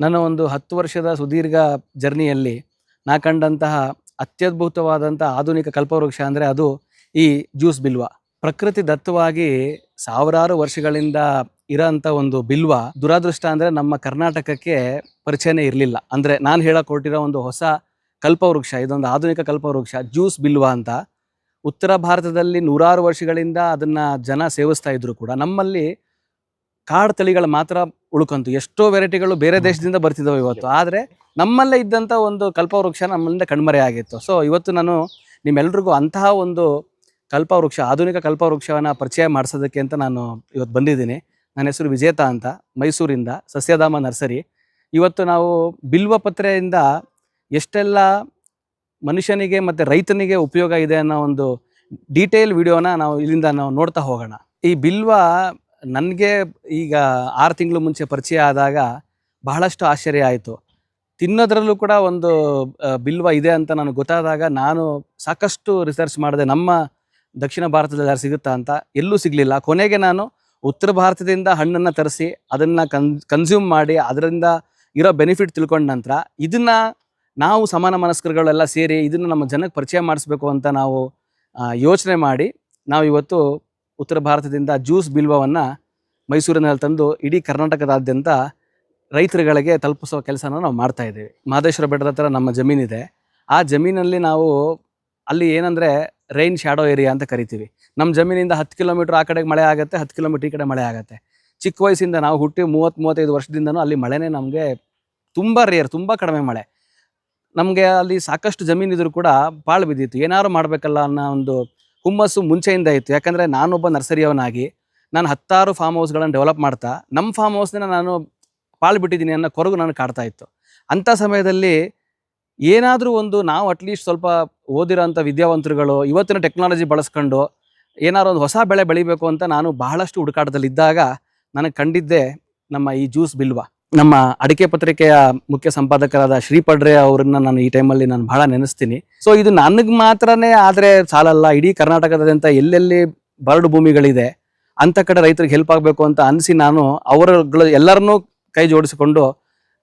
ನನ್ನ ಒಂದು ಹತ್ತು ವರ್ಷದ ಸುದೀರ್ಘ ಜರ್ನಿಯಲ್ಲಿ ನಾ ಕಂಡಂತಹ ಅತ್ಯದ್ಭುತವಾದಂಥ ಆಧುನಿಕ ಕಲ್ಪವೃಕ್ಷ ಅಂದರೆ ಅದು ಈ ಜ್ಯೂಸ್ ಬಿಲ್ವ. ಪ್ರಕೃತಿ ದತ್ತವಾಗಿ ಸಾವಿರಾರು ವರ್ಷಗಳಿಂದ ಇರೋಂಥ ಒಂದು ಬಿಲ್ವ ದುರಾದೃಷ್ಟ ಅಂದರೆ ನಮ್ಮ ಕರ್ನಾಟಕಕ್ಕೆ ಪರಿಚಯನೇ ಇರಲಿಲ್ಲ. ಅಂದರೆ ನಾನು ಹೇಳಕ್ಕೆ ಹೊರಟಿರೋ ಒಂದು ಹೊಸ ಕಲ್ಪವೃಕ್ಷ, ಇದೊಂದು ಆಧುನಿಕ ಕಲ್ಪವೃಕ್ಷ, ಜ್ಯೂಸ್ ಬಿಲ್ವ ಅಂತ ಉತ್ತರ ಭಾರತದಲ್ಲಿ ನೂರಾರು ವರ್ಷಗಳಿಂದ ಅದನ್ನು ಜನ ಸೇವಿಸ್ತಾ ಇದ್ರು ಕೂಡ. ನಮ್ಮಲ್ಲಿ ಕಾಡು ತಳಿಗಳು ಮಾತ್ರ ಉಳ್ಕೊಂತು. ಎಷ್ಟೋ ವೆರೈಟಿಗಳು ಬೇರೆ ದೇಶದಿಂದ ಬರ್ತಿದ್ದಾವೆ ಇವತ್ತು. ಆದರೆ ನಮ್ಮಲ್ಲೇ ಇದ್ದಂಥ ಒಂದು ಕಲ್ಪವೃಕ್ಷ ನಮ್ಮಿಂದ ಕಣ್ಮರೆ ಆಗಿತ್ತು. ಸೊ ಇವತ್ತು ನಾನು ನಿಮ್ಮೆಲ್ರಿಗೂ ಅಂತಹ ಒಂದು ಕಲ್ಪವೃಕ್ಷ ಆಧುನಿಕ ಕಲ್ಪವೃಕ್ಷವನ್ನು ಪರಿಚಯ ಮಾಡಿಸೋದಕ್ಕೆ ಅಂತ ನಾನು ಇವತ್ತು ಬಂದಿದ್ದೀನಿ. ನನ್ನ ಹೆಸರು ವಿಜೇತ ಅಂತ ಮೈಸೂರಿಂದ ಸಸ್ಯಧಾಮ ನರ್ಸರಿ. ಇವತ್ತು ನಾವು ಬಿಲ್ವ ಪತ್ರೆಯಿಂದ ಎಷ್ಟೆಲ್ಲ ಮನುಷ್ಯನಿಗೆ ಮತ್ತು ರೈತನಿಗೆ ಉಪಯೋಗ ಇದೆ ಅನ್ನೋ ಒಂದು ಡೀಟೇಲ್ ವಿಡಿಯೋನ ನಾವು ಇಲ್ಲಿಂದ ನಾವು ನೋಡ್ತಾ ಹೋಗೋಣ. ಈ ಬಿಲ್ವ ನನಗೆ ಈಗ ಆರು ತಿಂಗಳು ಮುಂಚೆ ಪರಿಚಯ ಆದಾಗ ಬಹಳಷ್ಟು ಆಶ್ಚರ್ಯ ಆಯಿತು. ತಿನ್ನೋದ್ರಲ್ಲೂ ಕೂಡ ಒಂದು ಬಿಲ್ವ ಇದೆ ಅಂತ ನನಗೆ ಗೊತ್ತಾದಾಗ ನಾನು ಸಾಕಷ್ಟು ರಿಸರ್ಚ್ ಮಾಡಿದೆ, ನಮ್ಮ ದಕ್ಷಿಣ ಭಾರತದಲ್ಲಿ ಯಾರು ಸಿಗುತ್ತಾ ಅಂತ. ಎಲ್ಲೂ ಸಿಗಲಿಲ್ಲ. ಕೊನೆಗೆ ನಾನು ಉತ್ತರ ಭಾರತದಿಂದ ಹಣ್ಣನ್ನು ತರಿಸಿ, ಅದನ್ನು ಕನ್ ಕನ್ಸ್ಯೂಮ್ ಮಾಡಿ, ಅದರಿಂದ ಇರೋ ಬೆನಿಫಿಟ್ ತಿಳ್ಕೊಂಡ ನಂತರ ಇದನ್ನು ನಾವು ಸಮಾನ ಮನಸ್ಕರುಗಳೆಲ್ಲ ಸೇರಿ ಇದನ್ನು ನಮ್ಮ ಜನಕ್ಕೆ ಪರಿಚಯ ಮಾಡಿಸ್ಬೇಕು ಅಂತ ನಾವು ಯೋಚನೆ ಮಾಡಿ ನಾವು ಇವತ್ತು ಉತ್ತರ ಭಾರತದಿಂದ ಜ್ಯೂಸ್ ಬಿಲ್ವವನ್ನು ಮೈಸೂರಿನಲ್ಲಿ ತಂದು ಇಡೀ ಕರ್ನಾಟಕದಾದ್ಯಂತ ರೈತರುಗಳಿಗೆ ತಲುಪಿಸುವ ಕೆಲಸನ ನಾವು ಮಾಡ್ತಾ ಇದ್ದೀವಿ. ಮಹದೇಶ್ವರ ಬೆಟ್ಟದ ಹತ್ರ ನಮ್ಮ ಜಮೀನಿದೆ. ಆ ಜಮೀನಲ್ಲಿ ನಾವು ಅಲ್ಲಿ ಏನಂದರೆ ರೈನ್ ಶ್ಯಾಡೋ ಏರಿಯಾ ಅಂತ ಕರಿತೀವಿ. ನಮ್ಮ ಜಮೀನಿಂದ ಹತ್ತು ಕಿಲೋಮೀಟ್ರ್ ಆ ಕಡೆಗೆ ಮಳೆ ಆಗುತ್ತೆ, ಹತ್ತು ಕಿಲೋಮೀಟ್ರ್ ಈ ಕಡೆ ಮಳೆ ಆಗುತ್ತೆ. ಚಿಕ್ಕ ವಯಸ್ಸಿಂದ ನಾವು ಹುಟ್ಟಿ ಮೂವತ್ತು ಮೂವತ್ತೈದು ವರ್ಷದಿಂದನೂ ಅಲ್ಲಿ ಮಳೆನೇ ನಮಗೆ ತುಂಬ ರೇರ್ ತುಂಬ ಕಡಿಮೆ ಮಳೆ. ನಮಗೆ ಅಲ್ಲಿ ಸಾಕಷ್ಟು ಜಮೀನಿದ್ರು ಕೂಡ ಪಾಳು ಬಿದ್ದಿತ್ತು. ಏನಾದ್ರು ಮಾಡಬೇಕಲ್ಲ ಅನ್ನೋ ಒಂದು ಹುಮ್ಮಸ್ಸು ಮುಂಚೆಯಿಂದ ಇತ್ತು. ಯಾಕಂದರೆ ನಾನೊಬ್ಬ ನರ್ಸರಿಯವನಾಗಿ ನಾನು ಹತ್ತಾರು ಫಾರ್ಮ್ ಹೌಸ್ಗಳನ್ನು ಡೆವಲಪ್ ಮಾಡ್ತಾ ನಮ್ಮ ಫಾರ್ಮ್ ಹೌಸ್ನ ನಾನು ಪಾಳು ಬಿಟ್ಟಿದ್ದೀನಿ ಅನ್ನೋ ಕೊರಗು ನಾನು ಕಾಡ್ತಾ ಇತ್ತು. ಅಂಥ ಸಮಯದಲ್ಲಿ ಏನಾದರೂ ಒಂದು ನಾವು ಅಟ್ಲೀಸ್ಟ್ ಸ್ವಲ್ಪ ಓದಿರೋಂಥ ವಿದ್ಯಾವಂತರುಗಳು, ಇವತ್ತಿನ ಟೆಕ್ನಾಲಜಿ ಬಳಸ್ಕೊಂಡು ಏನಾದ್ರು ಒಂದು ಹೊಸ ಬೆಳೆ ಬೆಳಿಬೇಕು ಅಂತ ನಾನು ಬಹಳಷ್ಟು ಹುಡುಕಾಟದಲ್ಲಿದ್ದಾಗ ನನಗೆ ಕಂಡಿದ್ದೆ ನಮ್ಮ ಈ ಜ್ಯೂಸ್ ಬಿಲ್ವ. ನಮ್ಮ ಅಡಿಕೆ ಪತ್ರಿಕೆಯ ಮುಖ್ಯ ಸಂಪಾದಕರಾದ ಶ್ರೀ ಪಡ್ರೆ ಅವರನ್ನ ನಾನು ಈ ಟೈಮಲ್ಲಿ ನಾನು ಬಹಳ ನೆನೆಸ್ತೀನಿ. ಸೊ ಇದು ನನಗೆ ಮಾತ್ರನೇ ಆದರೆ ಸಾಲಲ್ಲ, ಇಡೀ ಕರ್ನಾಟಕದಾದ್ಯಂತ ಎಲ್ಲೆಲ್ಲಿ ಬರಡು ಭೂಮಿಗಳಿದೆ, ಅಂಥ ಕಡೆ ರೈತರಿಗೆ ಹೆಲ್ಪ್ ಆಗಬೇಕು ಅಂತ ಅನಿಸಿ ನಾನು ಅವರುಗಳು ಎಲ್ಲರನ್ನೂ ಕೈ ಜೋಡಿಸಿಕೊಂಡು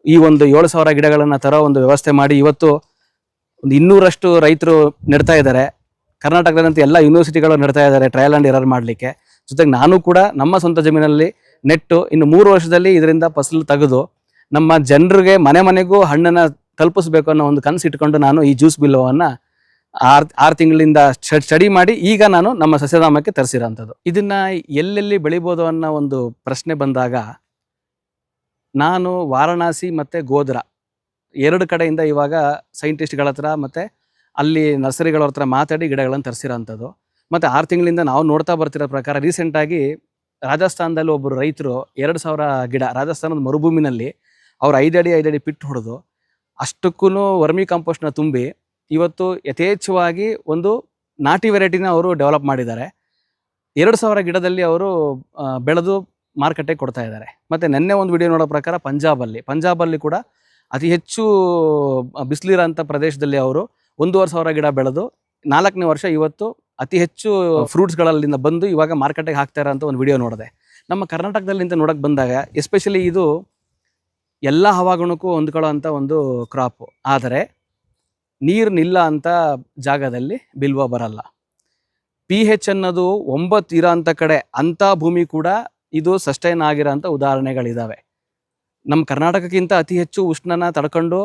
ಈ ಒಂದು ಏಳು ಸಾವಿರ ಗಿಡಗಳನ್ನು ತರೋ ಒಂದು ವ್ಯವಸ್ಥೆ ಮಾಡಿ ಇವತ್ತು ಒಂದು ಇನ್ನೂರಷ್ಟು ರೈತರು ನೆಡ್ತಾ ಇದ್ದಾರೆ. ಕರ್ನಾಟಕದಂತ ಎಲ್ಲ ಯೂನಿವರ್ಸಿಟಿಗಳು ನೆಡ್ತಾ ಇದ್ದಾರೆ ಟ್ರಯಲ್ ಆ್ಯಂಡ್ ಎರರ್ ಮಾಡಲಿಕ್ಕೆ. ಜೊತೆಗೆ ನಾನು ಕೂಡ ನಮ್ಮ ಸ್ವಂತ ಜಮೀನಲ್ಲಿ ನೆಟ್ಟು ಇನ್ನು ಮೂರು ವರ್ಷದಲ್ಲಿ ಇದರಿಂದ ಫಸಲು ತೆಗೆದು ನಮ್ಮ ಜನರಿಗೆ ಮನೆ ಮನೆಗೂ ಹಣ್ಣನ್ನು ತಲುಪಿಸ್ಬೇಕು ಅನ್ನೋ ಒಂದು ಕನಸು ಇಟ್ಕೊಂಡು ನಾನು ಈ ಜ್ಯೂಸ್ ಬಿಲ್ಲವನ್ನು ಆರು ಆರು ತಿಂಗಳಿಂದ ಸ್ಟಡಿ ಮಾಡಿ ಈಗ ನಾನು ನಮ್ಮ ಸಸ್ಯಧಾಮಕ್ಕೆ ತರಿಸಿರೋಂಥದ್ದು. ಇದನ್ನು ಎಲ್ಲೆಲ್ಲಿ ಬೆಳಿಬೋದು ಅನ್ನೋ ಒಂದು ಪ್ರಶ್ನೆ ಬಂದಾಗ ನಾನು ವಾರಣಾಸಿ ಮತ್ತು ಗೋಧ್ರಾ ಎರಡು ಕಡೆಯಿಂದ ಇವಾಗ ಸೈಂಟಿಸ್ಟ್ಗಳ ಹತ್ರ ಮತ್ತು ಅಲ್ಲಿ ನರ್ಸರಿಗಳ ಹತ್ರ ಮಾತಾಡಿ ಗಿಡಗಳನ್ನು ತರಿಸಿರೋಂಥದ್ದು. ಮತ್ತು ಆರು ತಿಂಗಳಿಂದ ನಾವು ನೋಡ್ತಾ ಬರ್ತಿರೋ ಪ್ರಕಾರ ರೀಸೆಂಟಾಗಿ ರಾಜಸ್ಥಾನದಲ್ಲಿ ಒಬ್ಬರು ರೈತರು ಎರಡು ಸಾವಿರ ಗಿಡ, ರಾಜಸ್ಥಾನದ ಮರುಭೂಮಿನಲ್ಲಿ ಅವ್ರು ಐದಡಿ ಐದಡಿ ಪಿಟ್ ಹೊಡೆದು ಅಷ್ಟಕ್ಕೂ ವರ್ಮಿ ಕಾಂಪೋಸ್ಟ್ನ ತುಂಬಿ ಇವತ್ತು ಯಥೇಚ್ಛವಾಗಿ ಒಂದು ನಾಟಿ ವೆರೈಟಿನ ಅವರು ಡೆವಲಪ್ ಮಾಡಿದ್ದಾರೆ. ಎರಡು ಸಾವಿರ ಗಿಡದಲ್ಲಿ ಅವರು ಬೆಳೆದು ಮಾರ್ಕೆಟಿಗೆ ಕೊಡ್ತಾ ಇದ್ದಾರೆ. ಮತ್ತು ನಿನ್ನೆ ಒಂದು ವಿಡಿಯೋ ನೋಡೋ ಪ್ರಕಾರ ಪಂಜಾಬಲ್ಲಿ ಪಂಜಾಬಲ್ಲಿ ಕೂಡ ಅತಿ ಹೆಚ್ಚು ಬಿಸಿಲಿರೋಂಥ ಪ್ರದೇಶದಲ್ಲಿ ಅವರು ಒಂದೂವರೆ ಸಾವಿರ ಗಿಡ ಬೆಳೆದು ನಾಲ್ಕನೇ ವರ್ಷ ಇವತ್ತು ಅತಿ ಹೆಚ್ಚು ಫ್ರೂಟ್ಸ್ಗಳಲ್ಲಿಂದ ಬಂದು ಇವಾಗ ಮಾರ್ಕೆಟಿಗೆ ಹಾಕ್ತಾ ಇರೋಂಥ ಒಂದು ವಿಡಿಯೋ ನೋಡಿದೆ. ನಮ್ಮ ಕರ್ನಾಟಕದಲ್ಲಿ ಅಂತ ನೋಡಕ್ಕೆ ಬಂದಾಗ ಎಸ್ಪೆಷಲಿ ಇದು ಎಲ್ಲ ಹವಾಗುಣಕ್ಕೂ ಹೊಂದ್ಕೊಳ್ಳೋ ಅಂಥ ಒಂದು ಕ್ರಾಪು ಆದರೆ, ನೀರು ನಿಲ್ಲ ಅಂತ ಜಾಗದಲ್ಲಿ ಬಿಲ್ವ ಬರಲ್ಲ. ಪಿ ಹೆಚ್ ಅನ್ನೋದು ಒಂಬತ್ತು ಇರೋ ಅಂಥ ಕಡೆ ಅಂಥ ಭೂಮಿ ಕೂಡ ಇದು ಸಸ್ಟೈನ್ ಆಗಿರೋ ಅಂಥ ಉದಾಹರಣೆಗಳಿದ್ದಾವೆ ನಮ್ಮ ಕರ್ನಾಟಕಕ್ಕಿಂತ ಅತಿ ಹೆಚ್ಚು ಉಷ್ಣನ ತಡ್ಕೊಂಡು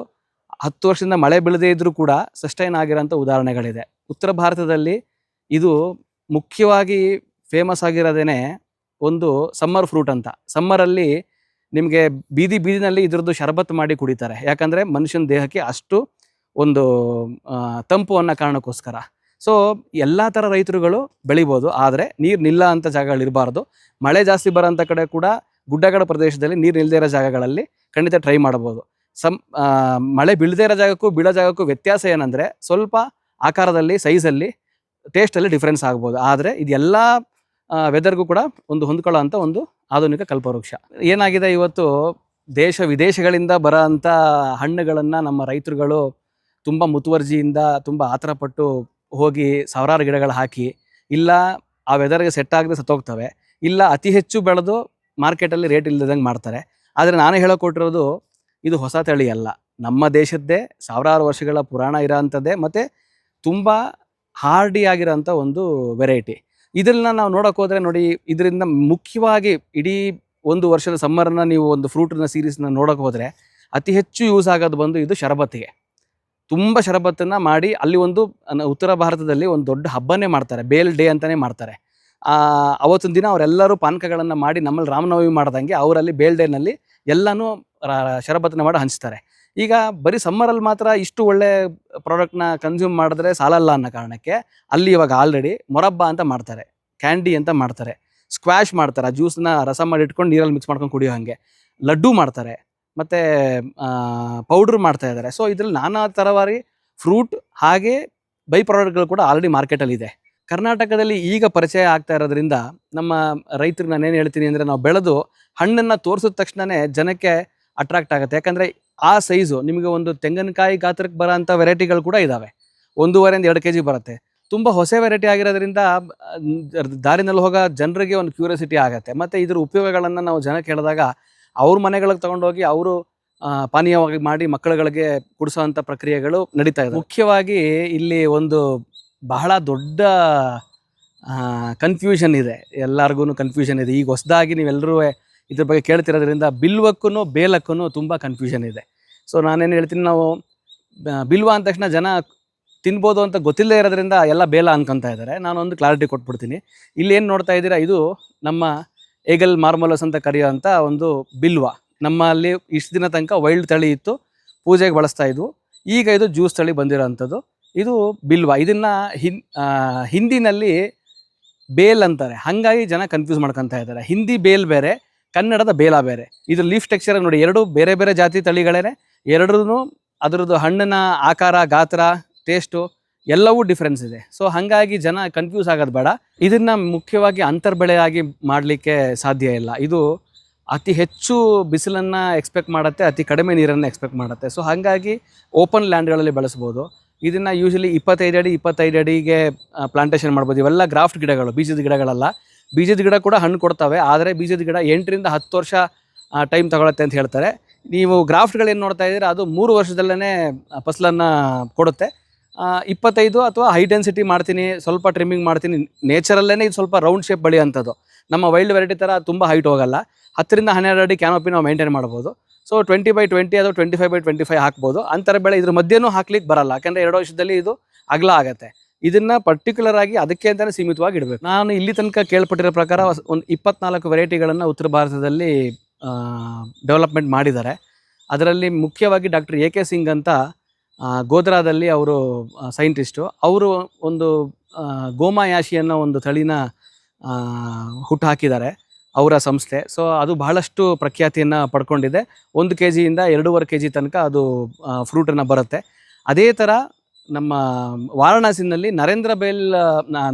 ಹತ್ತು ವರ್ಷದಿಂದ ಮಳೆ ಬೀಳದೇ ಇದ್ರೂ ಕೂಡ ಸಸ್ಟೈನ್ ಆಗಿರೋಂಥ ಉದಾಹರಣೆಗಳಿದೆ. ಉತ್ತರ ಭಾರತದಲ್ಲಿ ಇದು ಮುಖ್ಯವಾಗಿ ಫೇಮಸ್ ಆಗಿರೋದೇನೆ ಒಂದು ಸಮ್ಮರ್ ಫ್ರೂಟ್ ಅಂತ. ಸಮ್ಮರಲ್ಲಿ ನಿಮಗೆ ಬೀದಿ ಬೀದಿನಲ್ಲಿ ಇದರದ್ದು ಶರಬತ್ ಮಾಡಿ ಕುಡಿತಾರೆ. ಯಾಕಂದರೆ ಮನುಷ್ಯನ ದೇಹಕ್ಕೆ ಅಷ್ಟು ಒಂದು ತಂಪು ಅನ್ನೋ ಕಾರಣಕ್ಕೋಸ್ಕರ. ಸೊ ಎಲ್ಲ ಥರ ರೈತರುಗಳು ಬೆಳಿಬೋದು. ಆದರೆ ನೀರು ನಿಲ್ಲ ಅಂತ ಜಾಗಗಳಿರಬಾರ್ದು ಮಳೆ ಜಾಸ್ತಿ ಬರೋಂಥ ಕಡೆ ಕೂಡ ಗುಡ್ಡಗಡ ಪ್ರದೇಶದಲ್ಲಿ ನೀರು ನಿಲ್ಲದೇ ಇರೋ ಜಾಗಗಳಲ್ಲಿ ಖಂಡಿತ ಟ್ರೈ ಮಾಡ್ಬೋದು. ಸಮ್ ಮಳೆ ಬೀಳದೇ ಇರೋ ಜಾಗಕ್ಕೂ ಬೀಳೋ ಜಾಗಕ್ಕೂ ವ್ಯತ್ಯಾಸ ಏನಂದರೆ ಸ್ವಲ್ಪ ಆಕಾರದಲ್ಲಿ ಸೈಜಲ್ಲಿ ಟೇಸ್ಟಲ್ಲಿ ಡಿಫ್ರೆನ್ಸ್ ಆಗ್ಬೋದು. ಆದರೆ ಇದೆಲ್ಲ ವೆದರ್ಗೂ ಕೂಡ ಒಂದು ಹೊಂದ್ಕೊಳ್ಳೋ ಅಂಥ ಒಂದು ಆಧುನಿಕ ಕಲ್ಪವೃಕ್ಷ. ಏನಾಗಿದೆ ಇವತ್ತು? ದೇಶ ವಿದೇಶಗಳಿಂದ ಬರೋ ಅಂಥ ಹಣ್ಣುಗಳನ್ನು ನಮ್ಮ ರೈತರುಗಳು ತುಂಬ ಮುತುವರ್ಜಿಯಿಂದ, ತುಂಬ ಆತರಪಟ್ಟು ಹೋಗಿ ಸಾವಿರಾರು ಗಿಡಗಳು ಹಾಕಿ, ಇಲ್ಲ ಆ ವೆದರ್ಗೆ ಸೆಟ್ ಆಗದೆ ಸತ್ತೋಗ್ತವೆ, ಇಲ್ಲ ಅತಿ ಹೆಚ್ಚು ಬೆಳೆದು ಮಾರ್ಕೆಟಲ್ಲಿ ರೇಟ್ ಇಲ್ಲದಂಗೆ ಮಾಡ್ತಾರೆ. ಆದರೆ ನಾನು ಹೇಳೋಕೊಟ್ಟಿರೋದು, ಇದು ಹೊಸ ತಳಿ ಅಲ್ಲ. ನಮ್ಮ ದೇಶದ್ದೇ ಸಾವಿರಾರು ವರ್ಷಗಳ ಪುರಾಣ ಇರೋಂಥದ್ದೇ, ಮತ್ತು ತುಂಬ ಹಾರ್ಡಿ ಆಗಿರೋಂಥ ಒಂದು ವೆರೈಟಿ ಇದನ್ನ ನಾವು ನೋಡೋಕೆ ಹೋದರೆ ನೋಡಿ, ಇದರಿಂದ ಮುಖ್ಯವಾಗಿ ಇಡೀ ಒಂದು ವರ್ಷದ ಸಮ್ಮರ್ನ ನೀವು ಒಂದು ಫ್ರೂಟ್ನ ಸೀರೀಸ್ನ ನೋಡೋಕೆ ಹೋದರೆ ಅತಿ ಹೆಚ್ಚು ಯೂಸ್ ಆಗೋದು ಬಂದು ಇದು ಶರಬತ್ತಿಗೆ. ತುಂಬ ಶರಬತ್ತನ್ನು ಮಾಡಿ ಅಲ್ಲಿ ಒಂದು ಉತ್ತರ ಭಾರತದಲ್ಲಿ ಒಂದು ದೊಡ್ಡ ಹಬ್ಬನೇ ಮಾಡ್ತಾರೆ, ಬೇಲ್ ಡೇ ಅಂತಲೇ ಮಾಡ್ತಾರೆ. ಅವತ್ತಿನ ದಿನ ಅವರೆಲ್ಲರೂ ಪಾನಕಗಳನ್ನು ಮಾಡಿ ನಮ್ಮಲ್ಲಿ ರಾಮನವಮಿ ಮಾಡ್ದಂಗೆ ಅವರಲ್ಲಿ ಬೇಲ್ ಡೇನಲ್ಲಿ ಎಲ್ಲನೂ ಶರಬತ್ತನ್ನ ಮಾಡಿ ಹಂಚ್ತಾರೆ. ಈಗ ಬರೀ ಸಮ್ಮರಲ್ಲಿ ಮಾತ್ರ ಇಷ್ಟು ಒಳ್ಳೆ ಪ್ರಾಡಕ್ಟ್ನ ಕನ್ಸ್ಯೂಮ್ ಮಾಡಿದ್ರೆ ಸಾಲಲ್ಲ ಅನ್ನೋ ಕಾರಣಕ್ಕೆ ಅಲ್ಲಿ ಇವಾಗ ಆಲ್ರೆಡಿ ಮೊರಬ್ಬ ಅಂತ ಮಾಡ್ತಾರೆ ಕ್ಯಾಂಡಿ ಅಂತ ಮಾಡ್ತಾರೆ ಸ್ಕ್ವಾಶ್ ಮಾಡ್ತಾರೆ, ಆ ಜ್ಯೂಸ್ನ ರಸ ಮಾಡಿ ಇಟ್ಕೊಂಡು ನೀರಲ್ಲಿ ಮಿಕ್ಸ್ ಮಾಡ್ಕೊಂಡು ಕುಡಿಯೋ ಹಾಗೆ. ಲಡ್ಡು ಮಾಡ್ತಾರೆ, ಮತ್ತು ಪೌಡ್ರ್ ಮಾಡ್ತಾ ಇದ್ದಾರೆ ಸೊ ಇದ್ರಲ್ಲಿ ನಾನಾ ಥರವಾರಿ ಫ್ರೂಟ್ ಹಾಗೆ ಬೈ ಪ್ರಾಡಕ್ಟ್ಗಳು ಕೂಡ ಆಲ್ರೆಡಿ ಮಾರ್ಕೆಟಲ್ಲಿದೆ ಕರ್ನಾಟಕದಲ್ಲಿ ಈಗ ಪರಿಚಯ ಆಗ್ತಾ ಇರೋದ್ರಿಂದ ನಮ್ಮ ರೈತರಿಗೆ ಏನು ಹೇಳ್ತೀನಿ ಅಂದರೆ ನಾವು ಬೆಳೆದು ಹಣ್ಣನ್ನು ತೋರಿಸಿದ ತಕ್ಷಣವೇ ಜನಕ್ಕೆ ಅಟ್ರಾಕ್ಟ್ ಆಗುತ್ತೆ. ಯಾಕಂದರೆ ಆ ಸೈಜು ನಿಮಗೆ ಒಂದು ತೆಂಗಿನಕಾಯಿ ಗಾತ್ರಕ್ಕೆ ಬರೋ ಅಂಥ ವೆರೈಟಿಗಳು ಕೂಡ ಇದ್ದಾವೆ ಒಂದೂವರೆಯಿಂದ ಎರಡು ಕೆ ಜಿ ಬರುತ್ತೆ. ತುಂಬ ಹೊಸ ವೆರೈಟಿ ಆಗಿರೋದ್ರಿಂದ ದಾರಿನಲ್ಲಿ ಹೋಗೋ ಜನರಿಗೆ ಒಂದು ಕ್ಯೂರಿಯಾಸಿಟಿ ಆಗುತ್ತೆ. ಮತ್ತು ಇದ್ರ ಉಪಯೋಗಗಳನ್ನು ನಾವು ಜನಕ್ಕೆ ಹೇಳಿದಾಗ ಅವ್ರ ಮನೆಗಳಿಗೆ ತಗೊಂಡೋಗಿ ಅವರು ಪಾನೀಯವಾಗಿ ಮಾಡಿ ಮಕ್ಕಳುಗಳಿಗೆ ಕುಡಿಸೋವಂಥ ಪ್ರಕ್ರಿಯೆಗಳು ನಡೀತಾ ಇದೆ ಮುಖ್ಯವಾಗಿ ಇಲ್ಲಿ ಒಂದು ಬಹಳ ದೊಡ್ಡ ಕನ್ಫ್ಯೂಷನ್ ಇದೆ. ಎಲ್ಲರಿಗೂ ಕನ್ಫ್ಯೂಷನ್ ಇದೆ. ಈಗ ಹೊಸದಾಗಿ ನೀವೆಲ್ಲರೂ ಇದ್ರ ಬಗ್ಗೆ ಕೇಳ್ತಿರೋದ್ರಿಂದ ಬಿಲ್ವಕ್ಕೂ ಬೇಲಕ್ಕೂ ತುಂಬ ಕನ್ಫ್ಯೂಷನ್ ಇದೆ. ಸೊ ನಾನೇನು ಹೇಳ್ತೀನಿ ನಾವು ಬಿಲ್ವ ಅಂದ ತಕ್ಷಣ ಜನ ತಿನ್ಬೋದು ಅಂತ ಗೊತ್ತಿಲ್ಲದೆ ಇರೋದ್ರಿಂದ ಎಲ್ಲ ಬೇಲ ಅನ್ಕೊಂತ ಇದ್ದಾರೆ ನಾನು ಒಂದು ಕ್ಲಾರಿಟಿ ಕೊಟ್ಬಿಡ್ತೀನಿ. ಇಲ್ಲಿ ಏನು ನೋಡ್ತಾ ಇದ್ದೀರಾ, ಇದು ನಮ್ಮ ಏಗಲ್ ಮಾರ್ಮಲಸ್ ಅಂತ ಕರೆಯುವಂಥ ಒಂದು ಬಿಲ್ವ. ನಮ್ಮಲ್ಲಿ ಇಷ್ಟು ದಿನ ತನಕ ವೈಲ್ಡ್ ತಳಿ ಇತ್ತು, ಪೂಜೆಗೆ ಬಳಸ್ತಾ ಇದ್ವು. ಈಗ ಇದು ಜ್ಯೂಸ್ ತಳಿ ಬಂದಿರೋವಂಥದ್ದು ಇದು ಬಿಲ್ವ. ಇದನ್ನು ಹಿನ್ ಹಿಂದಿನಲ್ಲಿ ಬೇಲ್ ಅಂತಾರೆ. ಹಾಗಾಗಿ ಜನ ಕನ್ಫ್ಯೂಸ್ ಮಾಡ್ಕೊತಾ ಇದ್ದಾರೆ ಹಿಂದಿ ಬೇಲ್ ಬೇರೆ ಕನ್ನಡದ ಬೇಲ ಬೇರೆ. ಇದು ಲೀಫ್ ಟೆಕ್ಸ್ಚರ್ ನೋಡಿ ಎರಡು ಬೇರೆ ಬೇರೆ ಜಾತಿ ತಳಿಗಳೇನೆ. ಎರಡೂ ಅದರದ್ದು ಹಣ್ಣಿನ ಆಕಾರ, ಗಾತ್ರ ಟೇಸ್ಟು ಎಲ್ಲವೂ ಡಿಫ್ರೆನ್ಸ್ ಇದೆ. ಸೊ ಹಾಗಾಗಿ ಜನ ಕನ್ಫ್ಯೂಸ್ ಆಗೋದು ಬೇಡ. ಇದನ್ನ ಮುಖ್ಯವಾಗಿ ಅಂತರ್ಬೆಳೆಯಾಗಿ ಮಾಡಲಿಕ್ಕೆ ಸಾಧ್ಯ ಇಲ್ಲ. ಇದು ಅತಿ ಹೆಚ್ಚು ಬಿಸಿಲನ್ನು ಎಕ್ಸ್ಪೆಕ್ಟ್ ಮಾಡುತ್ತೆ, ಅತಿ ಕಡಿಮೆ ನೀರನ್ನು ಎಕ್ಸ್ಪೆಕ್ಟ್ ಮಾಡುತ್ತೆ. ಸೊ ಹಾಗಾಗಿ ಓಪನ್ ಲ್ಯಾಂಡ್ಗಳಲ್ಲಿ ಬೆಳೆಸ್ಬೋದು. ಇದನ್ನು ಯೂಶಲಿ ಇಪ್ಪತ್ತೈದು ಅಡಿ, ಇಪ್ಪತ್ತೈದು ಅಡಿಗೆ ಪ್ಲಾಂಟೇಷನ್ ಮಾಡ್ಬೋದು. ಇವೆಲ್ಲ ಗ್ರಾಫ್ಟ್ ಗಿಡಗಳು, ಬೀಜದ ಗಿಡಗಳಲ್ಲ. ಬೀಜದ ಗಿಡ ಕೂಡ ಹಣ್ಣು ಕೊಡ್ತವೆ, ಆದರೆ ಬೀಜದ ಗಿಡ ಎಂಟರಿಂದ ಹತ್ತು ವರ್ಷ ಟೈಮ್ ತಗೊಳತ್ತೆ ಅಂತ ಹೇಳ್ತಾರೆ. ನೀವು ಗ್ರಾಫ್ಟ್ಗಳೇನು ನೋಡ್ತಾ ಇದ್ದೀರಾ, ಅದು ಮೂರು ವರ್ಷದಲ್ಲೇ ಫಸಲನ್ನು ಕೊಡುತ್ತೆ. ಇಪ್ಪತ್ತೈದು ಅಥವಾ ಹೈ ಡೆನ್ಸಿಟಿ ಮಾಡ್ತೀನಿ, ಸ್ವಲ್ಪ ಟ್ರಿಮ್ಮಿಂಗ್ ಮಾಡ್ತೀನಿ ನೇಚರಲ್ಲೇ ಇದು ಸ್ವಲ್ಪ ರೌಂಡ್ ಶೇಪ್ ಅಂಥದ್ದು ನಮ್ಮ ವೈಲ್ಡ್ ವೆರೈಟಿ ಥರ ತುಂಬ ಹೈಟ್ ಹೋಗಲ್ಲ. ಹತ್ತರಿಂದ ಹನ್ನೆರಡು ಅಡಿ ಕ್ಯಾನೋಪಿ ನಾವು ಮೇಂಟೈನ್ ಮಾಡ್ಬೋದು. ಸೊ ಟ್ವೆಂಟಿ ಬೈ ಟ್ವೆಂಟಿ ಅಥವಾ twenty five by twenty five ಹಾಕ್ಬೋದು. ಅಂತರ ಬೆಳೆ ಇದ್ರ ಮಧ್ಯನೂ ಹಾಕ್ಲಿಕ್ಕೆ ಬರಲ್ಲ, ಯಾಕಂದರೆ ಎರಡು ವರ್ಷದಲ್ಲಿ ಇದು ಅಗಲ ಆಗುತ್ತೆ. ಇದನ್ನ ಪರ್ಟಿಕ್ಯುಲರ್ ಆಗಿ ಅದಕ್ಕೆ ಅಂತಾನೆ ಸೀಮಿತವಾಗಿ ಇಡಬೇಕು. ನಾನು ಇಲ್ಲಿ ತನಕ ಕೇಳ್ಪಟ್ಟಿರೋ ಪ್ರಕಾರ ಒಂದು ಇಪ್ಪತ್ನಾಲ್ಕು ವೆರೈಟಿಗಳನ್ನು ಉತ್ತರ ಭಾರತದಲ್ಲಿ ಡೆವಲಪ್ಮೆಂಟ್ ಮಾಡಿದ್ದಾರೆ. ಅದರಲ್ಲಿ ಮುಖ್ಯವಾಗಿ ಡಾಕ್ಟರ್ ಎ ಕೆ ಸಿಂಗ್ ಅಂತ ಗೋದ್ರಾದಲ್ಲಿ ಅವರು ಸೈಂಟಿಸ್ಟು ಅವರು ಒಂದು ಗೋಮಾಯಾಶಿ ಅನ್ನೋ ಒಂದು ತಳಿನ ಹುಟ್ಟು ಹಾಕಿದ್ದಾರೆ ಅವರ ಸಂಸ್ಥೆ. ಸೊ ಅದು ಬಹಳಷ್ಟು ಪ್ರಖ್ಯಾತಿಯನ್ನು ಪಡ್ಕೊಂಡಿದೆ. ಒಂದು ಕೆ ಜಿಯಿಂದ ಎರಡೂವರೆ ಕೆ ಜಿ ತನಕ ಅದು ಫ್ರೂಟನ್ನು ಬರುತ್ತೆ. ಅದೇ ಥರ ನಮ್ಮ ವಾರಣಾಸಿನಲ್ಲಿ ನರೇಂದ್ರ ಬೇಲ್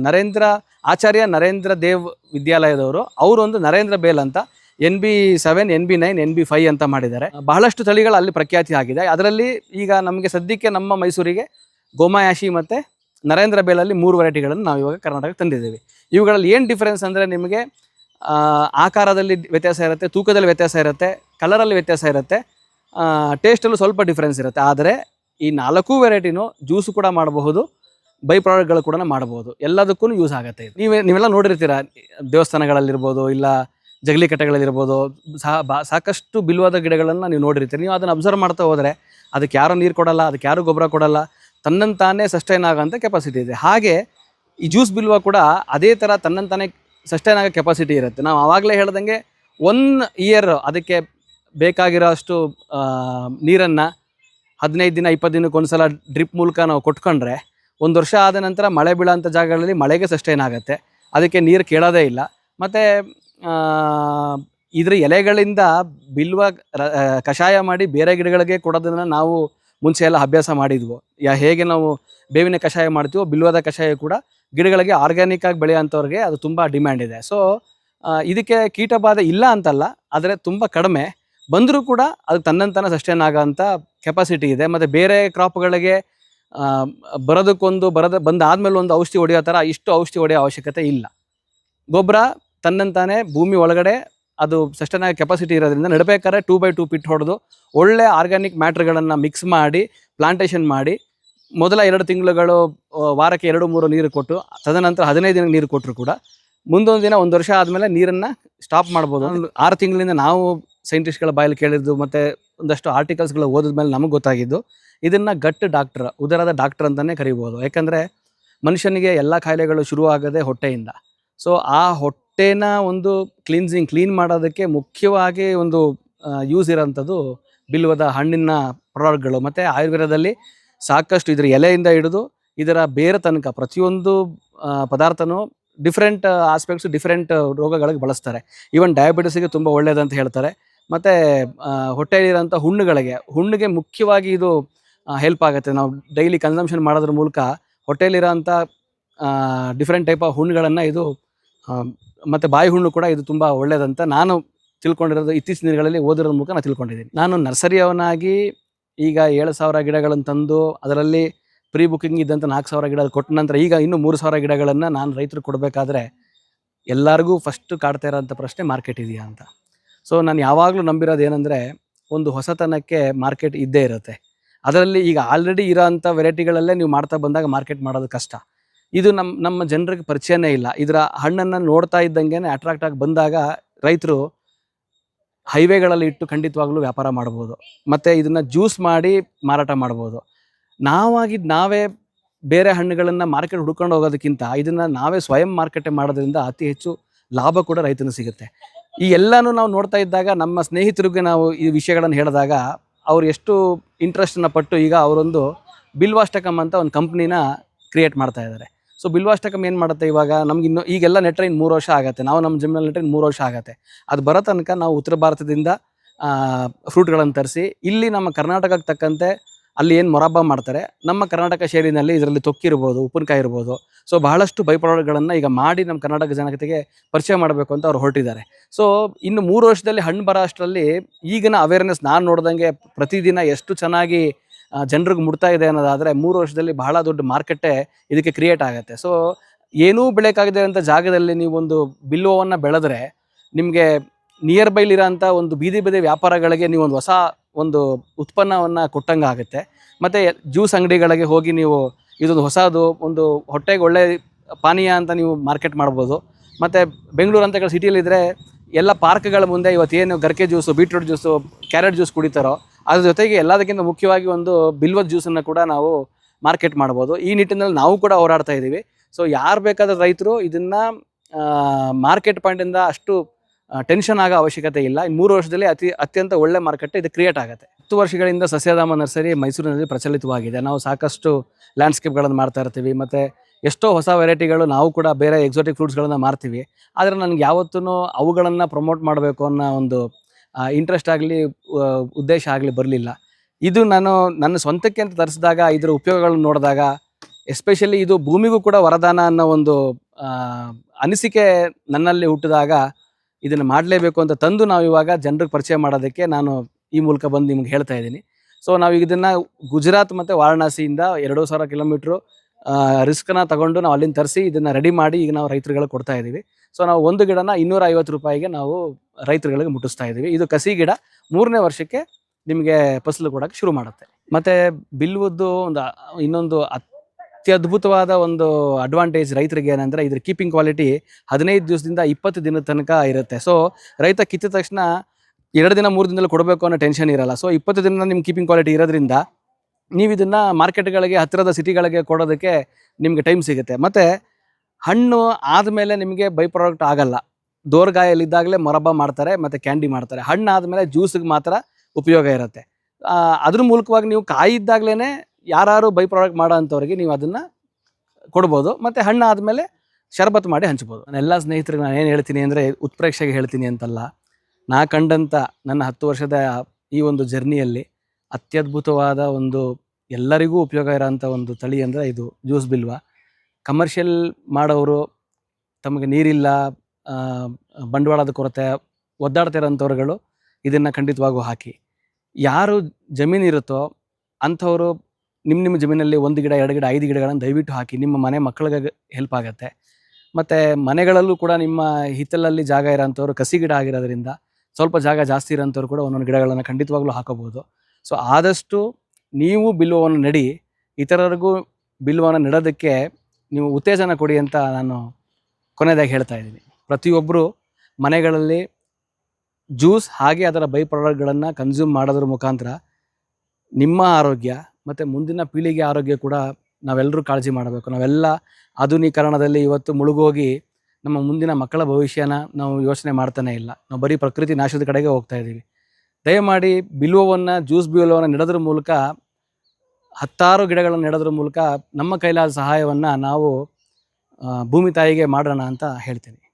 ನರೇಂದ್ರ ಆಚಾರ್ಯ ನರೇಂದ್ರ ದೇವ್ ವಿದ್ಯಾಲಯದವರು, ಅವರು ಒಂದು ನರೇಂದ್ರ ಬೇಲ್ ಅಂತ N B seven, N B nine, N B five ಅಂತ ಮಾಡಿದ್ದಾರೆ. ಬಹಳಷ್ಟು ತಳಿಗಳು ಅಲ್ಲಿ ಪ್ರಖ್ಯಾತಿ ಆಗಿದೆ. ಅದರಲ್ಲಿ ಈಗ ನಮಗೆ ಸದ್ಯಕ್ಕೆ ನಮ್ಮ ಮೈಸೂರಿಗೆ ಗೋಮಾಯಾಶಿ ಮತ್ತು ನರೇಂದ್ರ ಬೇಲಲ್ಲಿ ಮೂರು ವೆರೈಟಿಗಳನ್ನು ನಾವು ಇವಾಗ ಕರ್ನಾಟಕಕ್ಕೆ ತಂದಿದ್ದೀವಿ. ಇವುಗಳಲ್ಲಿ ಏನು ಡಿಫ್ರೆನ್ಸ್ ಅಂದರೆ ನಿಮಗೆ ಆಕಾರದಲ್ಲಿ ವ್ಯತ್ಯಾಸ ಇರುತ್ತೆ, ತೂಕದಲ್ಲಿ ವ್ಯತ್ಯಾಸ ಇರುತ್ತೆ ಕಲರಲ್ಲಿ ವ್ಯತ್ಯಾಸ ಇರುತ್ತೆ ಟೇಸ್ಟಲ್ಲೂ ಸ್ವಲ್ಪ ಡಿಫ್ರೆನ್ಸ್ ಇರುತ್ತೆ. ಆದರೆ ಈ ನಾಲ್ಕು ವೆರೈಟಿನೂ ಜ್ಯೂಸು ಕೂಡ ಮಾಡಬಹುದು ಬೈ ಪ್ರಾಡಕ್ಟ್ಗಳು ಕೂಡ ಮಾಡಬಹುದು. ಎಲ್ಲದಕ್ಕೂ ಯೂಸ್ ಆಗುತ್ತೆ ನೀವೇ ನೀವೆಲ್ಲ ನೋಡಿರ್ತೀರ, ದೇವಸ್ಥಾನಗಳಲ್ಲಿರ್ಬೋದು ಇಲ್ಲ ಜಗಲಿ ಕಟ್ಟೆಗಳಲ್ಲಿರ್ಬೋದು ಸಾಕಷ್ಟು ಬಿಲ್ವಾದ ಗಿಡಗಳನ್ನು ನೀವು ನೋಡಿರ್ತೀರಿ. ನೀವು ಅದನ್ನು ಅಬ್ಸರ್ವ್ ಮಾಡ್ತಾ ಹೋದರೆ ಅದಕ್ಕೆ ಯಾರು ನೀರು ಕೊಡಲ್ಲ, ಅದಕ್ಕೆ ಯಾರು ಗೊಬ್ಬರ ಕೊಡಲ್ಲ, ತನ್ನಂತಾನೇ ಸಸ್ಟೈನ್ ಆಗೋಂಥ ಕೆಪಾಸಿಟಿ ಇದೆ. ಹಾಗೆ ಈ ಜ್ಯೂಸ್ ಬಿಲ್ವ ಕೂಡ ಅದೇ ಥರ ತನ್ನಂತಾನೇ ಸಸ್ಟೈನ್ ಆಗೋ ಕೆಪಾಸಿಟಿ ಇರುತ್ತೆ. ನಾವು ಆವಾಗಲೇ ಹೇಳ್ದಂಗೆ ಒನ್ ಇಯರ್ ಅದಕ್ಕೆ ಬೇಕಾಗಿರೋ ಅಷ್ಟು ನೀರನ್ನು ಹದಿನೈದು ದಿನ, ಇಪ್ಪತ್ತು ದಿನಕ್ಕೆ ಒಂದ್ಸಲ ಡ್ರಿಪ್ ಮೂಲಕ ನಾವು ಕೊಟ್ಕೊಂಡ್ರೆ ಒಂದು ವರ್ಷ ಆದ ನಂತರ ಮಳೆ ಬೀಳೋಂಥ ಜಾಗಗಳಲ್ಲಿ ಮಳೆಗೆ ಸಸ್ಟೈನ್ ಆಗುತ್ತೆ. ಅದಕ್ಕೆ ನೀರು ಕೇಳೋದೇ ಇಲ್ಲ. ಮತ್ತು ಇದ್ರ ಎಲೆಗಳಿಂದ ಬಿಲ್ವ ಕಷಾಯ ಮಾಡಿ ಬೇರೆ ಗಿಡಗಳಿಗೆ ಕೊಡೋದನ್ನು ನಾವು ಮುಂಚೆ ಎಲ್ಲ ಅಭ್ಯಾಸ ಮಾಡಿದ್ವು. ಯಾ, ಹೇಗೆ ನಾವು ಬೇವಿನ ಕಷಾಯ ಮಾಡ್ತೀವೋ, ಬಿಲ್ವದ ಕಷಾಯ ಕೂಡ ಗಿಡಗಳಿಗೆ ಆರ್ಗ್ಯಾನಿಕ್ ಆಗಿ ಬೆಳೆಯೋಂಥವ್ರಿಗೆ ಅದು ತುಂಬ ಡಿಮ್ಯಾಂಡ್ ಇದೆ. ಸೊ ಇದಕ್ಕೆ ಕೀಟಬಾಧೆ ಇಲ್ಲ ಅಂತಲ್ಲ, ಆದರೆ ತುಂಬ ಕಡಿಮೆ. ಬಂದರೂ ಕೂಡ ಅದು ತನ್ನಂತಾನೆ ಸಸ್ಟೈನ್ ಆಗೋಂಥ ಕೆಪಾಸಿಟಿ ಇದೆ. ಮತ್ತು ಬೇರೆ ಕ್ರಾಪ್ಗಳಿಗೆ ಬರೋದಕ್ಕೊಂದು ಬರದ ಬಂದಾದಮೇಲೆ ಒಂದು ಔಷಧಿ ಹೊಡೆಯೋ ಥರ ಇಷ್ಟು ಔಷಧಿ ಹೊಡೆಯೋ ಅವಶ್ಯಕತೆ ಇಲ್ಲ. ಗೊಬ್ಬರ ತನ್ನಂತಾನೆ ಭೂಮಿ ಒಳಗಡೆ ಅದು ಸಸ್ಟೈನ್ ಆಗಿ ಕೆಪಾಸಿಟಿ ಇರೋದ್ರಿಂದ ನಡಬೇಕಾದ್ರೆ ಟೂ ಬೈ ಟೂ ಪಿಟ್ ಹೊಡೆದು ಒಳ್ಳೆ ಆರ್ಗ್ಯಾನಿಕ್ ಮ್ಯಾಟ್ರ್ಗಳನ್ನು ಮಿಕ್ಸ್ ಮಾಡಿ ಪ್ಲಾಂಟೇಷನ್ ಮಾಡಿ ಮೊದಲ ಎರಡು ತಿಂಗಳುಗಳು ವಾರಕ್ಕೆ ಎರಡು ಮೂರು ನೀರು ಕೊಟ್ಟು ತದನಂತರ ಹದಿನೈದು ದಿನಕ್ಕೆ ನೀರು ಕೊಟ್ಟರು ಕೂಡ ಮುಂದೊಂದು ದಿನ ಒಂದು ವರ್ಷ ಆದಮೇಲೆ ನೀರನ್ನು ಸ್ಟಾಪ್ ಮಾಡ್ಬೋದು. ಆರು ತಿಂಗಳಿಂದ ನಾವು ಸೈಂಟಿಸ್ಟ್ಗಳ ಬಾಯಲ್ಲಿ ಕೇಳಿದ್ದು ಮತ್ತು ಒಂದಷ್ಟು ಆರ್ಟಿಕಲ್ಸ್ಗಳು ಓದಿದ ಮೇಲೆ ನಮಗೆ ಗೊತ್ತಾಗಿದ್ದು. ಇದನ್ನು ಗಟ್ ಡಾಕ್ಟರ್, ಉದರದ ಡಾಕ್ಟರ್ ಅಂತಲೇ ಕರಿಬೋದು. ಯಾಕಂದರೆ ಮನುಷ್ಯನಿಗೆ ಎಲ್ಲ ಕಾಯಿಲೆಗಳು ಶುರುವಾಗದೆ ಹೊಟ್ಟೆಯಿಂದ. ಸೊ ಆ ಹೊಟ್ಟೆನ ಒಂದು ಕ್ಲೀನ್ಸಿಂಗ್ ಕ್ಲೀನ್ ಮಾಡೋದಕ್ಕೆ ಮುಖ್ಯವಾಗಿ ಒಂದು ಯೂಸ್ ಇರೋಂಥದ್ದು ಬಿಲ್ವದ ಹಣ್ಣಿನ ಪ್ರಾಡಕ್ಟ್ಗಳು. ಮತ್ತು ಆಯುರ್ವೇದದಲ್ಲಿ ಸಾಕಷ್ಟು ಇದರ ಎಲೆಯಿಂದ ಹಿಡಿದು ಇದರ ಬೇರೆ ತನಕ ಪ್ರತಿಯೊಂದು ಪದಾರ್ಥನೂ ಡಿಫ್ರೆಂಟ್ ಆಸ್ಪೆಕ್ಟ್ಸ್ ಡಿಫ್ರೆಂಟ್ ರೋಗಗಳಿಗೆ ಬಳಸ್ತಾರೆ. ಈವನ್ ಡಯಾಬಿಟಿಸ್ಗೆ ತುಂಬ ಒಳ್ಳೆಯದಂತ ಹೇಳ್ತಾರೆ. ಮತ್ತು ಹೊಟ್ಟೆಯಲ್ಲಿರೋಂಥ ಹುಣ್ಣುಗಳಿಗೆ, ಹುಣ್ಣಿಗೆ ಮುಖ್ಯವಾಗಿ ಇದು ಹೆಲ್ಪ್ ಆಗುತ್ತೆ. ನಾವು ಡೈಲಿ ಕನ್ಸಂಪ್ಷನ್ ಮಾಡೋದ್ರ ಮೂಲಕ ಹೊಟ್ಟೆಯಲ್ಲಿರೋಂಥ ಡಿಫ್ರೆಂಟ್ ಟೈಪ್ ಆಫ್ ಹುಣ್ಣುಗಳನ್ನು ಇದು ಮತ್ತು ಬಾಯಿ ಹುಣ್ಣು ಕೂಡ ಇದು ತುಂಬ ಒಳ್ಳೆಯದಂತ ನಾನು ತಿಳ್ಕೊಂಡಿರೋದು, ಇತ್ತೀಚಿನ ದಿನಗಳಲ್ಲಿ ಓದಿರೋದ್ರ ಮೂಲಕ ನಾನು ತಿಳ್ಕೊಂಡಿದ್ದೀನಿ. ನಾನು ನರ್ಸರಿಯವನಾಗಿ ಈಗ ಏಳು ಸಾವಿರ ಗಿಡಗಳನ್ನು ತಂದು, ಅದರಲ್ಲಿ ಪ್ರೀ ಬುಕ್ಕಿಂಗ್ ಇದ್ದಂಥ ನಾಲ್ಕು ಸಾವಿರ ಗಿಡ ಕೊಟ್ಟ ನಂತರ ಈಗ ಇನ್ನೂ ಮೂರು ಸಾವಿರ ಗಿಡಗಳನ್ನು ನಾನು ರೈತರು ಕೊಡಬೇಕಾದ್ರೆ ಎಲ್ಲರಿಗೂ ಫಸ್ಟ್ ಕಾಡ್ತಾ ಇರೋಂಥ ಪ್ರಶ್ನೆ ಮಾರ್ಕೆಟ್ ಇದೆಯಾ ಅಂತ. ಸೊ ನಾನು ಯಾವಾಗಲೂ ನಂಬಿರೋದು ಏನಂದರೆ ಒಂದು ಹೊಸತನಕ್ಕೆ ಮಾರ್ಕೆಟ್ ಇದ್ದೇ ಇರುತ್ತೆ. ಅದರಲ್ಲಿ ಈಗ ಆಲ್ರೆಡಿ ಇರೋಂಥ ವೆರೈಟಿಗಳಲ್ಲೇ ನೀವು ಮಾಡ್ತಾ ಬಂದಾಗ ಮಾರ್ಕೆಟ್ ಮಾಡೋದು ಕಷ್ಟ. ಇದು ನಮ್ಮ ನಮ್ಮ ಜನರಿಗೆ ಪರಿಚಯನೇ ಇಲ್ಲ. ಇದರ ಹಣ್ಣನ್ನು ನೋಡ್ತಾ ಇದ್ದಂಗೆ ಅಟ್ರಾಕ್ಟ್ ಆಗಿ ಬಂದಾಗ ರೈತರು ಹೈವೇಗಳಲ್ಲಿ ಇಟ್ಟು ಖಂಡಿತವಾಗ್ಲೂ ವ್ಯಾಪಾರ ಮಾಡ್ಬೋದು. ಮತ್ತು ಇದನ್ನು ಜ್ಯೂಸ್ ಮಾಡಿ ಮಾರಾಟ ಮಾಡ್ಬೋದು. ನಾವಾಗಿ ನಾವೇ ಬೇರೆ ಹಣ್ಣುಗಳನ್ನು ಮಾರ್ಕೆಟ್ ಹುಡ್ಕೊಂಡು ಹೋಗೋದಕ್ಕಿಂತ ಇದನ್ನು ನಾವೇ ಸ್ವಯಂ ಮಾರ್ಕೆಟೆ ಮಾಡೋದ್ರಿಂದ ಅತಿ ಹೆಚ್ಚು ಲಾಭ ಕೂಡ ರೈತನ ಸಿಗುತ್ತೆ. ಈ ಎಲ್ಲನೂ ನಾವು ನೋಡ್ತಾ ಇದ್ದಾಗ, ನಮ್ಮ ಸ್ನೇಹಿತರಿಗೆ ನಾವು ಈ ವಿಷಯಗಳನ್ನು ಹೇಳಿದಾಗ, ಅವ್ರು ಎಷ್ಟು ಇಂಟ್ರೆಸ್ಟನ್ನು ಪಟ್ಟು ಈಗ ಅವರೊಂದು ಬಿಲ್ವಾಷ್ಟಕಮ್ ಅಂತ ಒಂದು ಕಂಪ್ನಿನ ಕ್ರಿಯೇಟ್ ಮಾಡ್ತಾ ಇದ್ದಾರೆ ಸೊ ಬಿಲ್ವಾಷ್ಟಕಮ್ ಏನು ಮಾಡುತ್ತೆ ಇವಾಗ, ನಮ್ಗೆ ಇನ್ನು ಈಗೆಲ್ಲ ನೆಟ್ರೆ ಇನ್ನು ಮೂರು ವರ್ಷ ಆಗುತ್ತೆ. ನಾವು ನಮ್ಮ ಜಿಮ್ನಲ್ಲಿ ನೆಟ್ರೆ ಇನ್ನು ಮೂರು ವರ್ಷ ಆಗುತ್ತೆ. ಅದು ಬರೋ ತನಕ ನಾವು ಉತ್ತರ ಭಾರತದಿಂದ ಫ್ರೂಟ್ಗಳನ್ನು ತರಿಸಿ, ಇಲ್ಲಿ ನಮ್ಮ ಕರ್ನಾಟಕಕ್ಕೆ ತಕ್ಕಂತೆ ಅಲ್ಲಿ ಏನು ಮೊರಬ್ಬ ಮಾಡ್ತಾರೆ? ನಮ್ಮ ಕರ್ನಾಟಕ ಶೈಲಿನಲ್ಲಿ ಇದರಲ್ಲಿ ತೊಕ್ಕಿರ್ಬೋದು ಉಪ್ಪಿನಕಾಯಿ ಇರ್ಬೋದು. ಸೊ ಬಹಳಷ್ಟು ಬೈ ಪ್ರಾಡಕ್ಟ್ಗಳನ್ನು ಈಗ ಮಾಡಿ ನಮ್ಮ ಕರ್ನಾಟಕ ಜನತೆಗೆ ಪರಿಚಯ ಮಾಡಬೇಕು ಅಂತ ಅವ್ರು ಹೊರಟಿದ್ದಾರೆ. ಸೊ ಇನ್ನು ಮೂರು ವರ್ಷದಲ್ಲಿ ಹಣ್ಣು ಬರೋ ಅಷ್ಟರಲ್ಲಿ ಈಗಿನ ಅವೇರ್ನೆಸ್ ನಾನು ನೋಡ್ದಂಗೆ ಪ್ರತಿದಿನ ಎಷ್ಟು ಚೆನ್ನಾಗಿ ಜನರಿಗೆ ಮುಡ್ತಾ ಇದೆ ಅನ್ನೋದಾದರೆ ಮೂರು ವರ್ಷದಲ್ಲಿ ಬಹಳ ದೊಡ್ಡ ಮಾರ್ಕೆಟೇ ಇದಕ್ಕೆ ಕ್ರಿಯೇಟ್ ಆಗುತ್ತೆ. ಸೊ ಏನೂ ಬೆಳೆಯೋಕ್ಕಾಗದೇ ಇರೋಂಥ ಜಾಗದಲ್ಲಿ ನೀವೊಂದು ಬಿಲ್ಲುವನ್ನು ಬೆಳೆದ್ರೆ ನಿಮಗೆ ನಿಯರ್ ಬೈಲಿರೋಂಥ ಒಂದು ಬೀದಿ ಬೀದಿ ವ್ಯಾಪಾರಗಳಿಗೆ ನೀವೊಂದು ಹೊಸ ಒಂದು ಉತ್ಪನ್ನವನ್ನು ಕೊಟ್ಟಂಗೆ ಆಗುತ್ತೆ ಮತ್ತು ಜ್ಯೂಸ್ ಅಂಗಡಿಗಳಿಗೆ ಹೋಗಿ ನೀವು ಇದೊಂದು ಹೊಸದು, ಒಂದು ಹೊಟ್ಟೆಗೆ ಒಳ್ಳೆ ಪಾನೀಯ ಅಂತ ನೀವು ಮಾರ್ಕೆಟ್ ಮಾಡ್ಬೋದು. ಮತ್ತು ಬೆಂಗಳೂರು ಅಂತ ಸಿಟಿಯಲ್ಲಿದ್ದರೆ ಎಲ್ಲ ಪಾರ್ಕ್ಗಳ ಮುಂದೆ ಇವತ್ತೇನು ಗರ್ಕೆ juice, beetroot juice, carrot juice ಕುಡಿತಾರೋ, ಅದ್ರ ಜೊತೆಗೆ ಎಲ್ಲದಕ್ಕಿಂತ ಮುಖ್ಯವಾಗಿ ಒಂದು ಬಿಲ್ವದ ಜ್ಯೂಸನ್ನು ಕೂಡ ನಾವು ಮಾರ್ಕೆಟ್ ಮಾಡ್ಬೋದು. ಈ ನಿಟ್ಟಿನಲ್ಲಿ ನಾವು ಕೂಡ ಹೋರಾಡ್ತಾ ಇದ್ದೀವಿ ಸೊ ಯಾರು ಬೇಕಾದ ರೈತರು ಇದನ್ನು ಮಾರ್ಕೆಟ್ ಪಾಯಿಂಟಿಂದ ಅಷ್ಟು ಟೆನ್ಷನ್ ಆಗೋ ಅವಶ್ಯಕತೆ ಇಲ್ಲ. ಇನ್ನು ಮೂರು ವರ್ಷದಲ್ಲಿ ಅತಿ, ಅತ್ಯಂತ ಒಳ್ಳೆ ಮಾರುಕಟ್ಟೆ ಇದು ಕ್ರಿಯೇಟ್ ಆಗುತ್ತೆ. ಹತ್ತು ವರ್ಷಗಳಿಂದ ಸಸ್ಯಧಾಮ ನರ್ಸರಿ ಮೈಸೂರಿನಲ್ಲಿ ಪ್ರಚಲಿತವಾಗಿದೆ. ನಾವು ಸಾಕಷ್ಟು ಲ್ಯಾಂಡ್ಸ್ಕೇಪ್ಗಳನ್ನು ಮಾಡ್ತಾ ಇರ್ತೀವಿ. ಮತ್ತು ಎಷ್ಟೋ ಹೊಸ ವೆರೈಟಿಗಳು ನಾವು ಕೂಡ ಬೇರೆ ಎಕ್ಸಾಟಿಕ್ ಫ್ರೂಟ್ಸ್ಗಳನ್ನು ಮಾರ್ತೀವಿ. ಆದರೆ ನನಗೆ ಯಾವತ್ತೂ ಅವುಗಳನ್ನು ಪ್ರಮೋಟ್ ಮಾಡಬೇಕು ಅನ್ನೋ ಒಂದು ಇಂಟ್ರೆಸ್ಟ್ ಆಗಲಿ ಉದ್ದೇಶ ಆಗಲಿ ಬರಲಿಲ್ಲ. ಇದು ನಾನು, ನನ್ನ ಸ್ವಂತಕ್ಕೆ ಅಂತ ತರಿಸಿದಾಗ, ಇದರ ಉಪಯೋಗಗಳನ್ನು ನೋಡಿದಾಗ ಎಸ್ಪೆಷಲಿ ಇದು ಭೂಮಿಗೂ ಕೂಡ ವರದಾನ ಅನ್ನೋ ಒಂದು ಅನಿಸಿಕೆ ನನ್ನಲ್ಲಿ ಹುಟ್ಟಿದಾಗ ಇದನ್ನು ಮಾಡಲೇಬೇಕು ಅಂತ ತಂದು ನಾವು ಇವಾಗ ಜನರಿಗೆ ಪರಿಚಯ ಮಾಡೋದಕ್ಕೆ ನಾನು ಈ ಮೂಲಕ ಬಂದು ನಿಮ್ಗೆ ಹೇಳ್ತಾ ಇದ್ದೀನಿ. ಸೊ ನಾವು ಇದನ್ನು ಗುಜರಾತ್ ಮತ್ತು ವಾರಣಾಸಿಯಿಂದ ಎರಡು ಸಾವಿರ ಕಿಲೋಮೀಟ್ರು ರಿಸ್ಕನ್ನ ತಗೊಂಡು ನಾವು ಅಲ್ಲಿಂದ ತರಿಸಿ ಇದನ್ನು ರೆಡಿ ಮಾಡಿ ಈಗ ನಾವು ರೈತರುಗಳಿಗೆ ಕೊಡ್ತಾ ಇದ್ದೀವಿ. ಸೊ ನಾವು ಒಂದು ಗಿಡನ ಇನ್ನೂರ ಐವತ್ತು ರೂಪಾಯಿಗೆ ನಾವು ರೈತರುಗಳಿಗೆ ಮುಟ್ಟಿಸ್ತಾ ಇದ್ದೀವಿ. ಇದು ಕಸಿ ಗಿಡ, ಮೂರನೇ ವರ್ಷಕ್ಕೆ ನಿಮಗೆ ಫಸಲು ಕೊಡೋಕ್ಕೆ ಶುರು ಮಾಡುತ್ತೆ. ಮತ್ತು ಬಿಲ್ವದ್ದು ಒಂದು ಇನ್ನೊಂದು ಅತ್ಯದ್ಭುತವಾದ ಒಂದು ಅಡ್ವಾಂಟೇಜ್ ರೈತರಿಗೆ ಏನಂದರೆ ಇದ್ರ ಕೀಪಿಂಗ್ ಕ್ವಾಲಿಟಿ ಹದಿನೈದು ದಿವಸದಿಂದ ಇಪ್ಪತ್ತು ದಿನದ ತನಕ ಇರುತ್ತೆ. ಸೊ ರೈತ ಕಿತ್ತಿದ ತಕ್ಷಣ ಎರಡು ದಿನ, ಮೂರು ದಿನದಲ್ಲಿ ಕೊಡಬೇಕು ಅನ್ನೋ ಟೆನ್ಷನ್ ಇರಲ್ಲ. ಸೊ ಇಪ್ಪತ್ತು ದಿನ ನಿಮ್ಮ ಕೀಪಿಂಗ್ ಕ್ವಾಲಿಟಿ ಇರೋದ್ರಿಂದ ನೀವು ಇದನ್ನು ಮಾರ್ಕೆಟ್ಗಳಿಗೆ ಹತ್ತಿರದ ಸಿಟಿಗಳಿಗೆ ಕೊಡೋದಕ್ಕೆ ನಿಮಗೆ ಟೈಮ್ ಸಿಗುತ್ತೆ. ಮತ್ತು ಹಣ್ಣು ಆದಮೇಲೆ ನಿಮಗೆ ಬೈ ಪ್ರಾಡಕ್ಟ್ ಆಗಲ್ಲ. ದೋರ್ಗಾಯಲ್ಲಿದ್ದಾಗಲೇ ಮೊರಬ್ಬ ಮಾಡ್ತಾರೆ, ಮತ್ತು ಕ್ಯಾಂಡಿ ಮಾಡ್ತಾರೆ. ಹಣ್ಣು ಆದಮೇಲೆ ಜ್ಯೂಸಿಗೆ ಮಾತ್ರ ಉಪಯೋಗ ಇರುತ್ತೆ. ಅದ್ರ ಮೂಲಕವಾಗಿ ನೀವು ಕಾಯಿ ಇದ್ದಾಗಲೇ ಯಾರು ಬೈ ಪ್ರಾಡಕ್ಟ್ ಮಾಡೋ ಅಂಥವ್ರಿಗೆ ನೀವು ಅದನ್ನು ಕೊಡ್ಬೋದು, ಮತ್ತು ಹಣ್ಣು ಆದಮೇಲೆ ಶರಬತ್ ಮಾಡಿ ಹಂಚ್ಬೋದು. ನಾನು ಎಲ್ಲ ಸ್ನೇಹಿತರಿಗೆ ನಾನು ಏನು ಹೇಳ್ತೀನಿ ಅಂದರೆ ಉತ್ಪ್ರೇಕ್ಷೆಗೆ ಹೇಳ್ತೀನಿ ಅಂತಲ್ಲ, ನಾ ಕಂಡಂಥ ನನ್ನ ಹತ್ತು ವರ್ಷದ ಈ ಒಂದು ಜರ್ನಿಯಲ್ಲಿ ಅತ್ಯದ್ಭುತವಾದ ಒಂದು ಎಲ್ಲರಿಗೂ ಉಪಯೋಗ ಇರೋಂಥ ಒಂದು ತಳಿ ಅಂದರೆ ಇದು ಜ್ಯೂಸ್ ಬಿಲ್ವ. ಕಮರ್ಷಿಯಲ್ ಮಾಡೋರು ತಮಗೆ ನೀರಿಲ್ಲ ಬಂಡವಾಳದ ಕೊರತೆ ಒದ್ದಾಡ್ತಿರೋಂಥವ್ರುಗಳು ಇದನ್ನು ಖಂಡಿತವಾಗೂ ಹಾಕಿ. ಯಾರು ಜಮೀನಿರುತ್ತೋ ಅಂಥವರು ನಿಮ್ಮ ನಿಮ್ಮ ಜಮೀನಲ್ಲಿ ಒಂದು ಗಿಡ, ಎರಡು ಗಿಡ, ಐದು ಗಿಡಗಳನ್ನು ದಯವಿಟ್ಟು ಹಾಕಿ ನಿಮ್ಮ ಮನೆ ಮಕ್ಕಳಿಗೆ ಹೆಲ್ಪ್ ಆಗುತ್ತೆ. ಮತ್ತು ಮನೆಗಳಲ್ಲೂ ಕೂಡ ನಿಮ್ಮ ಹಿತ್ತಲಲ್ಲಿ ಜಾಗ ಇರೋಂಥವ್ರು ಕಸಿ ಗಿಡ ಆಗಿರೋದ್ರಿಂದ ಸ್ವಲ್ಪ ಜಾಗ ಜಾಸ್ತಿ ಇರೋಂಥವ್ರು ಕೂಡ ಒಂದೊಂದು ಗಿಡಗಳನ್ನು ಖಂಡಿತವಾಗ್ಲೂ ಹಾಕೋಬೋದು ಸೊ ಆದಷ್ಟು ನೀವು ಬಿಲ್ವವನ್ನು ನೆಡಿ, ಇತರರಿಗೂ ಬಿಲ್ವವನ್ನು ನೆಡೋದಕ್ಕೆ ನೀವು ಉತ್ತೇಜನ ಕೊಡಿ ಅಂತ ನಾನು ಕೊನೆಯದಾಗಿ ಹೇಳ್ತಾ ಇದ್ದೀನಿ. ಪ್ರತಿಯೊಬ್ಬರು ಮನೆಗಳಲ್ಲಿ ಜ್ಯೂಸ್ ಹಾಗೆ ಅದರ ಬೈ ಪ್ರಾಡಕ್ಟ್ಗಳನ್ನು ಕನ್ಸ್ಯೂಮ್ ಮಾಡೋದ್ರ ಮುಖಾಂತರ ನಿಮ್ಮ ಆರೋಗ್ಯ ಮತ್ತು ಮುಂದಿನ ಪೀಳಿಗೆ ಆರೋಗ್ಯ ಕೂಡ ನಾವೆಲ್ಲರೂ ಕಾಳಜಿ ಮಾಡಬೇಕು. ನಾವೆಲ್ಲ ಆಧುನೀಕರಣದಲ್ಲಿ ಇವತ್ತು ಮುಳುಗೋಗಿ ನಮ್ಮ ಮುಂದಿನ ಮಕ್ಕಳ ಭವಿಷ್ಯನ ನಾವು ಯೋಚನೆ ಮಾಡ್ತಾನೆ ಇಲ್ಲ. ನಾವು ಬರೀ ಪ್ರಕೃತಿ ನಾಶದ ಕಡೆಗೆ ಹೋಗ್ತಾ ಇದ್ದೀವಿ. ದಯಮಾಡಿ ಬಿಲ್ವವನ್ನು, ಜ್ಯೂಸ್ ಬಿಲ್ವವನ್ನು ನೆಡೋದ್ರ ಮೂಲಕ, ಹತ್ತಾರು ಗಿಡಗಳನ್ನು ನೆಡೋದ್ರ ಮೂಲಕ ನಮ್ಮ ಕೈಲಾದ ಸಹಾಯವನ್ನು ನಾವು ಭೂಮಿ ತಾಯಿಗೆ ಮಾಡೋಣ ಅಂತ ಹೇಳ್ತೀನಿ.